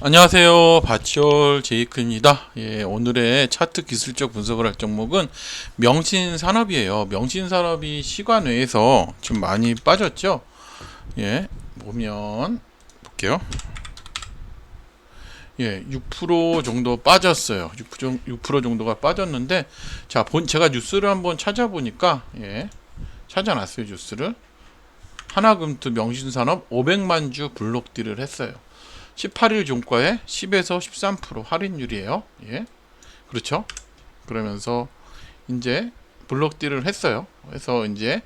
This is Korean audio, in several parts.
안녕하세요. 바치올 제이크입니다. 예, 오늘의 차트 기술적 분석을 할 종목은 명신산업이에요. 명신산업이 시간 외에서 지금 많이 빠졌죠. 예, 보면 볼게요. 예, 6% 정도 빠졌어요. 6%, 6% 정도가 빠졌는데 자, 본 제가 뉴스를 한번 찾아보니까 예. 찾아놨어요, 뉴스를. 하나금투 명신산업 500만 주 블록딜을 했어요. 18일 종가에 10에서 13% 할인율이에요. 예. 그렇죠? 그러면서 이제 블록딜을 했어요. 그래서 이제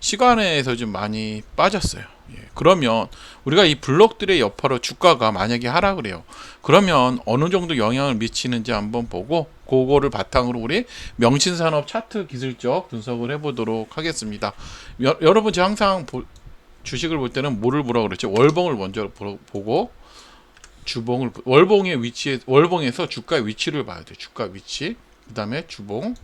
시간에서 좀 많이 빠졌어요. 예. 그러면 우리가 이 블록들의 여파로 주가가 만약에 하락을 해요. 그러면 어느 정도 영향을 미치는지 한번 보고 그거를 바탕으로 우리 명신산업 차트 기술적 분석을 해보도록 하겠습니다. 여, 여러분 제가 항상 보, 주식을 볼 때는 뭐를 보라고 그랬죠? 월봉을 먼저 보- 보고 주봉을 보- 월봉의 위치에 월봉에서 주가의 위치를 봐야 돼요. 주가 위치. 그다음에 주봉.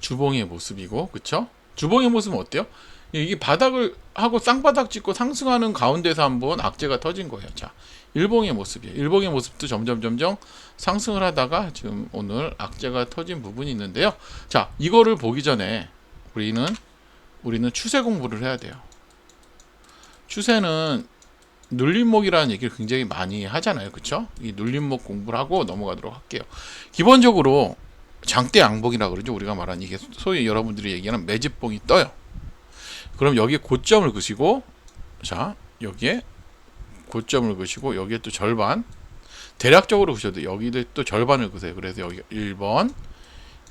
주봉의 모습이고, 그쵸? 주봉의 모습은 어때요? 이게 바닥을 하고 쌍바닥 찍고 상승하는 가운데서 한번 악재가 터진 거예요. 자, 일봉의 모습이에요. 일봉의 모습도 점점 점점 상승을 하다가 지금 오늘 악재가 터진 부분이 있는데요. 자, 이거를 보기 전에 우리는 우리는 추세 공부를 해야 돼요. 추세는 눌림목이라는 얘기를 굉장히 많이 하잖아요. 그쵸? 이 눌림목 공부를 하고 넘어가도록 할게요. 기본적으로 장대 양봉이라 그러죠. 우리가 말하는 이게 소위 여러분들이 얘기하는 매집봉이 떠요. 그럼 여기에 고점을 그시고 자, 여기에 고점을 그시고 여기에 또 절반 대략적으로 그셔도 여기에 또 절반을 그세요. 그래서 여기 1번,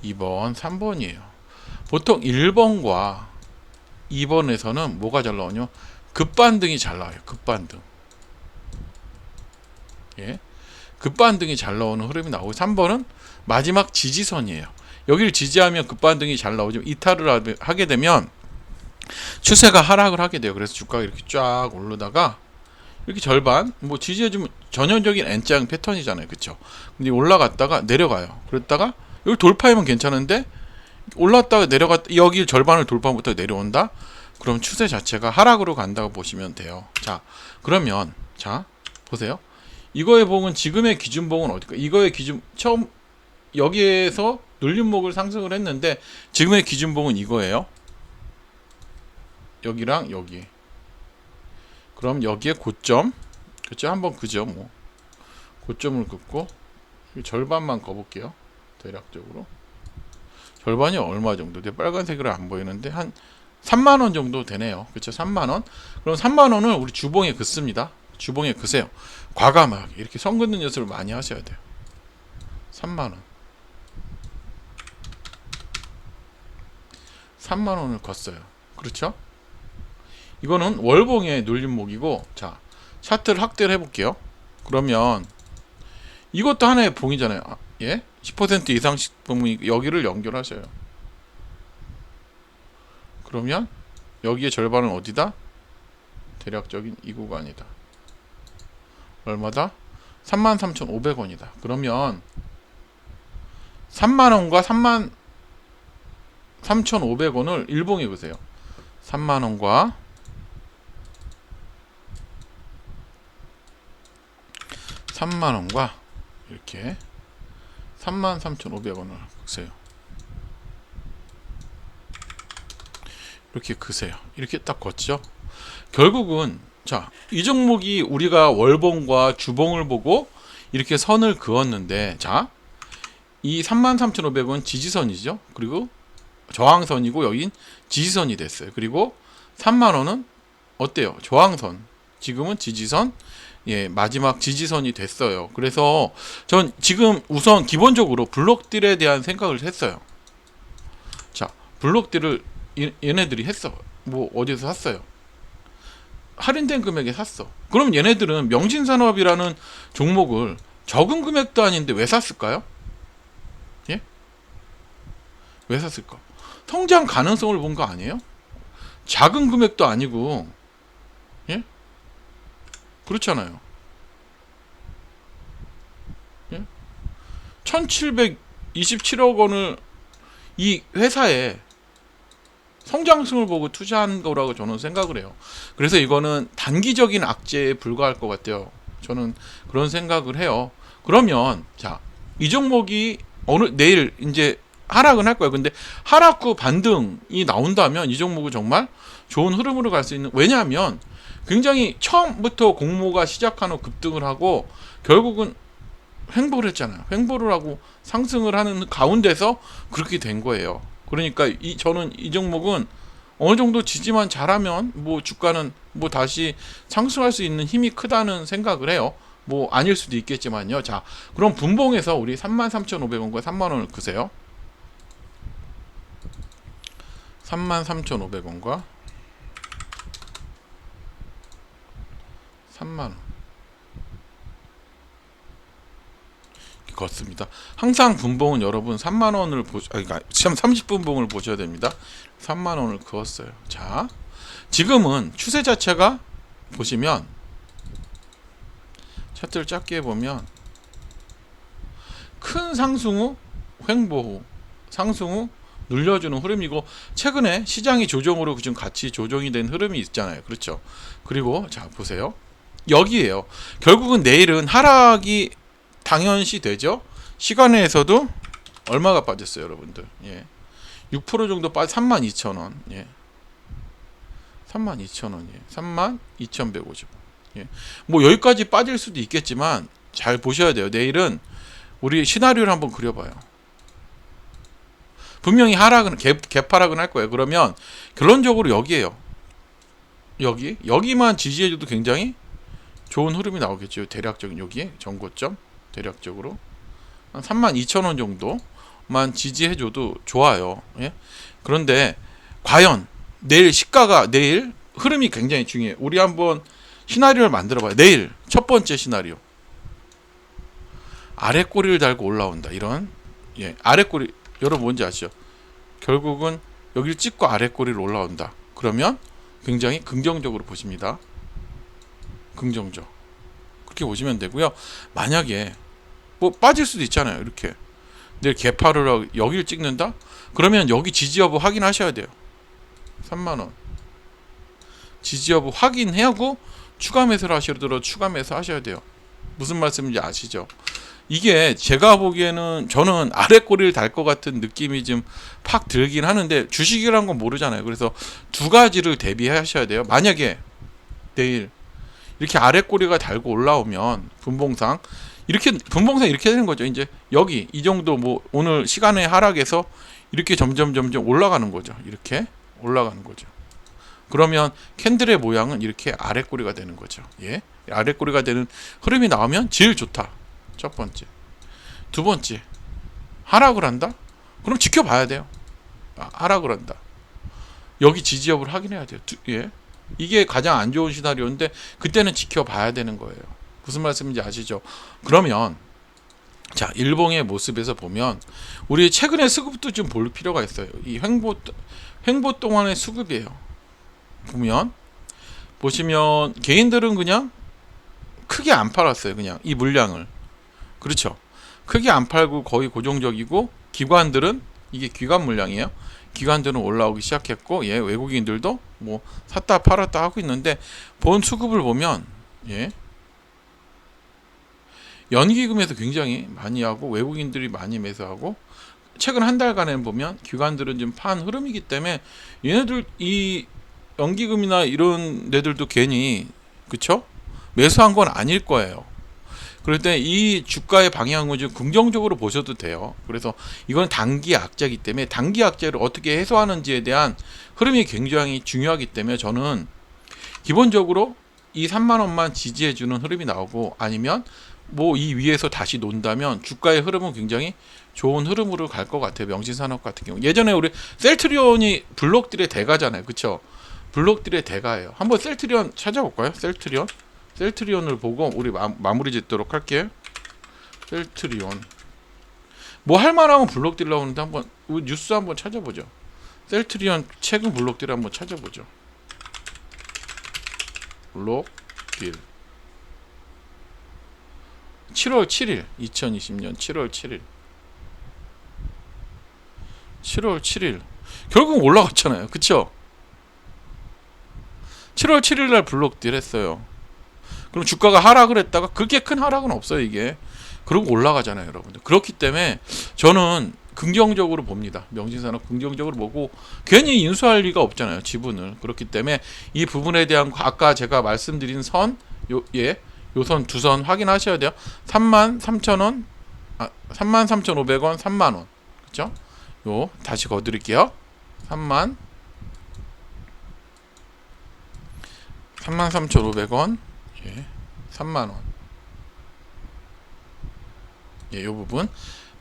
2번, 3번이에요. 보통 1번과 2번에서는 뭐가 잘 나오냐? 급반등이 잘 나와요. 급반등. 예. 급반등이 잘 나오는 흐름이 나오고 3번은 마지막 지지선이에요. 여기를 지지하면 급반등이 잘 나오지만 이탈을 하- 하게 되면 추세가 하락을 하게 돼요. 그래서 주가가 이렇게 쫙 오르다가 이렇게 절반 뭐 지지해주면 전형적인 N장 패턴이잖아요. 그쵸? 근데 올라갔다가 내려가요. 그랬다가 여기 돌파하면 괜찮은데 올랐다가 내려갔다 여기 절반을 돌파부터 내려온다. 그럼 추세 자체가 하락으로 간다고 보시면 돼요. 자, 그러면 자 보세요. 이거의 봉은 지금의 기준봉은 어딜까? 이거의 기준 처음 여기에서 눌림목을 상승을 했는데 지금의 기준봉은 이거예요. 여기랑 여기. 그럼 여기에 고점 그렇죠? 한번 그죠 뭐 고점을 긋고 이 절반만 거볼게요. 대략적으로 절반이 얼마 정도 돼? 빨간색으로 안 보이는데 한 3만 원 정도 되네요. 그렇죠? 3만 원. 그럼 3만 원을 우리 주봉에 긋습니다. 주봉에 긋으세요. 과감하게 이렇게 선 긋는 연습을 많이 하셔야 돼요. 3만 원. 3만 원을 걷어요. 그렇죠? 이거는 월봉의 눌림목이고 자 차트를 확대를 해 볼게요. 그러면 이것도 하나의 봉이잖아요. 아, 예? 10% 이상씩 봉이 여기를 연결하셔요. 그러면 여기에 절반은 어디다? 대략적인 이 구간이다. 얼마다? 33,500원이다. 그러면 3만원과 3만 3,500원을 일봉에 보세요. 3만원과 3만원과 이렇게 33,500원을 보세요. 이렇게 그세요. 이렇게 딱 걷죠. 결국은 자, 이 종목이 우리가 월봉과 주봉을 보고 이렇게 선을 그었는데 자, 이 33,500원 지지선이죠. 그리고 저항선이고 여긴 지지선이 됐어요. 그리고 3만 원은 어때요? 저항선. 지금은 지지선. 예, 마지막 지지선이 됐어요. 그래서 전 지금 우선 기본적으로 블록딜에 대한 생각을 했어요. 자, 블록딜을 얘- 얘네들이 했어. 뭐 어디서 샀어요? 할인된 금액에 샀어. 그럼 얘네들은 명신산업이라는 종목을 적은 금액도 아닌데 왜 샀을까요? 예? 왜 샀을까? 성장 가능성을 본 거 아니에요? 작은 금액도 아니고, 예? 그렇잖아요. 예? 1727억 원을 이 회사에 성장성을 보고 투자한 거라고 저는 생각을 해요. 그래서 이거는 단기적인 악재에 불과할 것 같아요. 저는 그런 생각을 해요. 그러면 자, 이 종목이 어느 내일 이제 하락은 할 거예요. 근데 하락 후 반등이 나온다면 이 종목은 정말 좋은 흐름으로 갈 수 있는 왜냐하면 굉장히 처음부터 공모가 시작한 후 급등을 하고 결국은 횡보를 했잖아요. 횡보를 하고 상승을 하는 가운데서 그렇게 된 거예요. 그러니까 이 저는 이 종목은 어느 정도 지지만 잘하면 뭐 주가는 뭐 다시 상승할 수 있는 힘이 크다는 생각을 해요. 뭐 아닐 수도 있겠지만요. 자, 그럼 분봉에서 우리 33,500원과 3만 원을 크세요. 33,500원과 3만 원. 걷습니다. 항상 분봉은 여러분 3만 원을 보, 아, 그러니까 30분봉을 보셔야 됩니다. 3만 원을 그었어요. 자, 지금은 추세 자체가 보시면 차트를 짧게 보면 큰 상승 후 횡보 후 상승 후 눌려주는 흐름이고 최근에 시장이 조정으로 지금 같이 조정이 된 흐름이 있잖아요. 그렇죠? 그리고 자 보세요. 여기에요. 결국은 내일은 하락이 당연시 되죠. 시간에서도 얼마가 빠졌어요, 여러분들? 예. 6% 정도 빠져 32,000원. 예. 32,000원. 예. 32,150원. 예. 뭐 여기까지 빠질 수도 있겠지만 잘 보셔야 돼요. 내일은 우리 시나리오를 한번 그려 봐요. 분명히 하락은 갭, 갭하락은 할 거예요. 그러면 결론적으로 여기에요. 여기 여기만 지지해줘도 굉장히 좋은 흐름이 나오겠죠. 대략적인 여기에 전고점 대략적으로 한 32,000원 정도만 지지해줘도 좋아요. 예? 그런데 과연 내일 시가가 내일 흐름이 굉장히 중요해요. 우리 한번 시나리오를 만들어봐요. 내일 첫 번째 시나리오 아래 꼬리를 달고 올라온다. 이런 예 아래 꼬리 여러분 뭔지 아시죠? 결국은 여기를 찍고 아래 꼬리를 올라온다. 그러면 굉장히 긍정적으로 보십니다. 긍정적. 그렇게 보시면 되고요. 만약에 뭐 빠질 수도 있잖아요. 이렇게 내일 하고 여기를 찍는다? 그러면 여기 지지 여부 확인하셔야 돼요. 3만 원. 지지 여부 확인하고 추가 매수를 하시더라도 추가 매수 하셔야 돼요. 무슨 말씀인지 아시죠? 이게 제가 보기에는 저는 아래 꼬리를 달 것 같은 느낌이 좀 팍 들긴 하는데 주식이란 건 모르잖아요. 그래서 두 가지를 대비하셔야 돼요. 만약에 내일 이렇게 아래 꼬리가 달고 올라오면 분봉상 이렇게 분봉상 이렇게 되는 거죠. 이제 여기 이 정도 뭐 오늘 시간의 하락에서 이렇게 점점 점점 올라가는 거죠. 이렇게 올라가는 거죠. 그러면 캔들의 모양은 이렇게 아래 꼬리가 되는 거죠. 예. 아래 꼬리가 되는 흐름이 나오면 제일 좋다. 첫 번째. 두 번째. 하락을 한다? 그럼 지켜봐야 돼요. 아, 하락을 한다. 여기 지지 여부를 확인해야 돼요. 두, 예. 이게 가장 안 좋은 시나리오인데 그때는 지켜봐야 되는 거예요. 무슨 말씀인지 아시죠? 그러면 자 일봉의 모습에서 보면 우리 최근의 수급도 좀 볼 필요가 있어요. 이 횡보 횡보 동안의 수급이에요. 보면 보시면 개인들은 그냥 크게 안 팔았어요. 그냥 이 물량을 그렇죠. 크게 안 팔고 거의 고정적이고 기관들은 이게 기관 물량이에요. 기관들은 올라오기 시작했고 예 외국인들도 뭐 샀다 팔았다 하고 있는데 본 수급을 보면 예 연기금에서 굉장히 많이 하고 외국인들이 많이 매수하고 최근 한 달간에 보면 기관들은 좀 판 흐름이기 때문에 얘네들 이 연기금이나 이런 데들도 괜히 그쵸 매수한 건 아닐 거예요. 그럴 때 이 주가의 방향을 좀 긍정적으로 보셔도 돼요. 그래서 이건 단기 악재이기 때문에 단기 악재를 어떻게 해소하는지에 대한 흐름이 굉장히 중요하기 때문에 저는 기본적으로 이 3만 원만 지지해 주는 흐름이 나오고 아니면 뭐 이 위에서 다시 논다면 주가의 흐름은 굉장히 좋은 흐름으로 갈 것 같아요. 명신산업 같은 경우. 예전에 우리 셀트리온이 블록들의 대가잖아요. 그쵸? 블록들의 대가예요. 한번 셀트리온 찾아볼까요? 셀트리온. 셀트리온을 보고 우리 마, 마무리 짓도록 할게요. 셀트리온. 뭐 할만하면 블록딜 나오는데 한번 뉴스 한번 찾아보죠. 셀트리온 최근 블록딜 한번 찾아보죠. 블록딜. 7월 7일 2020년 7월 7일 7월 7일 결국 올라갔잖아요 그쵸 7월 7일 날 블록딜 했어요 그럼 주가가 하락을 했다가 그렇게 큰 하락은 없어요 이게. 그러고 올라가잖아요 여러분들. 그렇기 때문에 저는 긍정적으로 봅니다. 명진산업 긍정적으로 보고 괜히 인수할 리가 없잖아요 지분을. 그렇기 때문에 이 부분에 대한 거- 아까 제가 말씀드린 선 요, 예, 요선 두 선 확인하셔야 돼요. 3만 3천 원, 아, 3만 3,500원, 3만 원. 그죠? 요 다시 거드릴게요. 3만 3만 3,500원, 예, 3만 원. 예, 요 부분.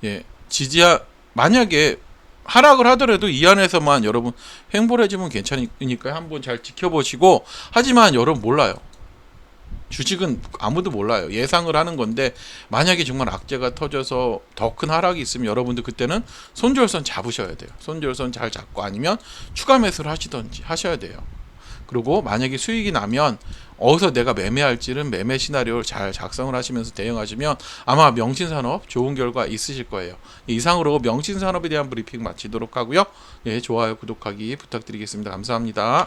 예, 지지하 만약에 하락을 하더라도 이 안에서만 여러분 횡보해지면 괜찮으니까 한번 잘 지켜보시고 하지만 여러분 몰라요. 주식은 아무도 몰라요. 예상을 하는 건데 만약에 정말 악재가 터져서 더 큰 하락이 있으면 여러분들 그때는 손절선 잡으셔야 돼요. 손절선 잘 잡고 아니면 추가 매수를 하시던지 하셔야 돼요. 그리고 만약에 수익이 나면 어디서 내가 매매할지는 매매 시나리오를 잘 작성을 하시면서 대응하시면 아마 명신산업 좋은 결과 있으실 거예요. 이상으로 명신산업에 대한 브리핑 마치도록 하고요. 예, 좋아요, 구독하기 부탁드리겠습니다. 감사합니다.